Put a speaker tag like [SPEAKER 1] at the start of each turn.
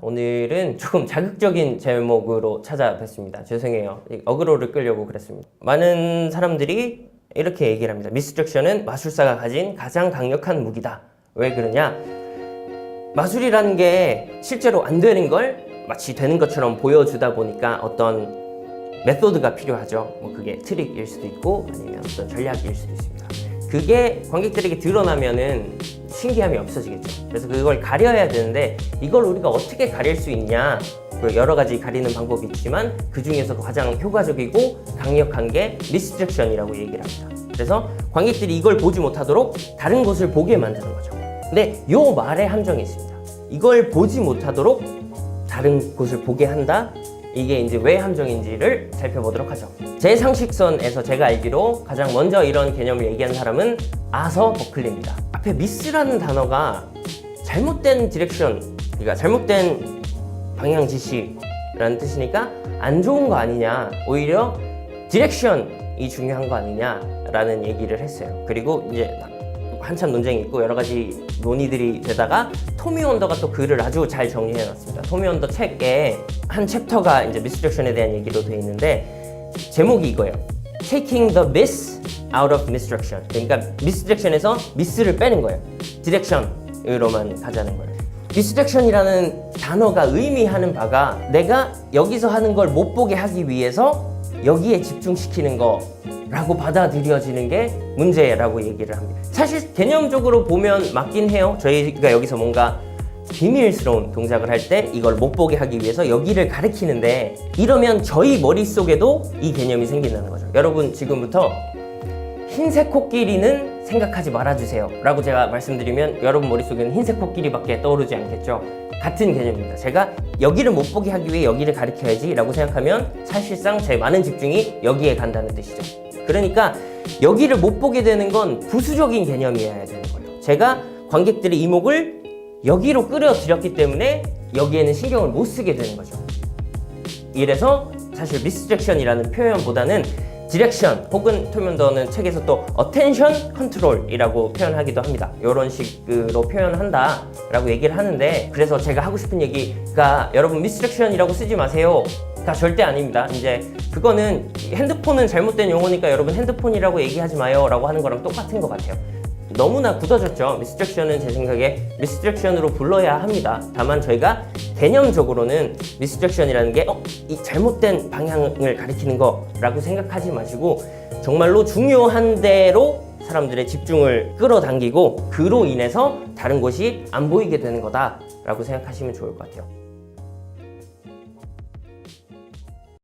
[SPEAKER 1] 오늘은 조금 자극적인 제목으로 찾아뵙습니다. 죄송해요. 이 어그로를 끌려고 그랬습니다. 많은 사람들이 이렇게 얘기를 합니다. 미스트랙션은 마술사가 가진 가장 강력한 무기다. 왜 그러냐? 마술이라는 게 실제로 안 되는 걸 마치 되는 것처럼 보여주다 보니까 어떤 메소드가 필요하죠. 뭐 그게 트릭일 수도 있고 아니면 어떤 전략일 수도 있습니다. 그게 관객들에게 드러나면은 신기함이 없어지겠죠. 그래서 그걸 가려야 되는데 이걸 우리가 어떻게 가릴 수 있냐? 그 여러 가지 가리는 방법이 있지만 그 중에서도 가장 효과적이고 강력한 게 리스트렉션이라고 얘기를 합니다. 그래서 관객들이 이걸 보지 못하도록 다른 곳을 보게 만드는 거죠. 근데 요 말에 함정이 있습니다. 이걸 보지 못하도록 다른 곳을 보게 한다. 이게 이제 왜 함정인지를 살펴보도록 하죠. 제 상식선에서 제가 알기로 가장 먼저 이런 개념을 얘기한 사람은 아서 버클리입니다. 앞에 미스라는 단어가 잘못된 디렉션, 그러니까 잘못된 방향 지시라는 뜻이니까 안 좋은 거 아니냐. 오히려 디렉션이 중요한 거 아니냐라는 얘기를 했어요. 그리고 이제 한참 논쟁이 있고 여러 가지 논의들이 되다가 토미 원더가 또 글을 아주 잘 정리해 놨습니다. 토미 원더 책에 한 챕터가 이제 미스디렉션에 대한 얘기로 되어 있는데 제목이 이거예요. Taking the miss out of misdirection. 그러니까 미스디렉션에서 미스를 빼는 거예요. 디렉션으로만 가자는 거예요. 디스트랙션이라는 단어가 의미하는 바가 내가 여기서 하는 걸 못 보게 하기 위해서 여기에 집중시키는 거라고 받아들여지는 게 문제라고 얘기를 합니다. 사실 개념적으로 보면 맞긴 해요. 저희가 여기서 뭔가 비밀스러운 동작을 할 때 이걸 못 보게 하기 위해서 여기를 가리키는데 이러면 저희 머릿속에도 이 개념이 생긴다는 거죠. 여러분 지금부터 흰색 코끼리는 생각하지 말아주세요. 라고 제가 말씀드리면 여러분 머릿속에는 흰색 코끼리밖에 떠오르지 않겠죠. 같은 개념입니다. 제가 여기를 못 보게 하기 위해 여기를 가리켜야지 라고 생각하면 사실상 제 많은 집중이 여기에 간다는 뜻이죠. 그러니까 여기를 못 보게 되는 건 부수적인 개념이어야 되는 거예요. 제가 관객들의 이목을 여기로 끌어들였기 때문에 여기에는 신경을 못 쓰게 되는 거죠. 이래서 사실 미스트랙션이라는 표현보다는 디렉션 혹은 토면더는 책에서 또 attention control이라고 표현하기도 합니다. 이런 식으로 표현한다라고 얘기를 하는데 그래서 제가 하고 싶은 얘기가 여러분 미스트랙션이라고 쓰지 마세요. 다 절대 아닙니다. 이제 그거는 핸드폰은 잘못된 용어니까 여러분 핸드폰이라고 얘기하지 마요라고 하는 거랑 똑같은 것 같아요. 너무나 굳어졌죠. 미스트랙션은 제 생각에 미스트랙션으로 불러야 합니다. 다만 저희가 개념적으로는 미스트랙션이라는 게 어, 이 잘못된 방향을 가리키는 거라고 생각하지 마시고 정말로 중요한 대로 사람들의 집중을 끌어당기고 그로 인해서 다른 곳이 안 보이게 되는 거다라고 생각하시면 좋을 것 같아요.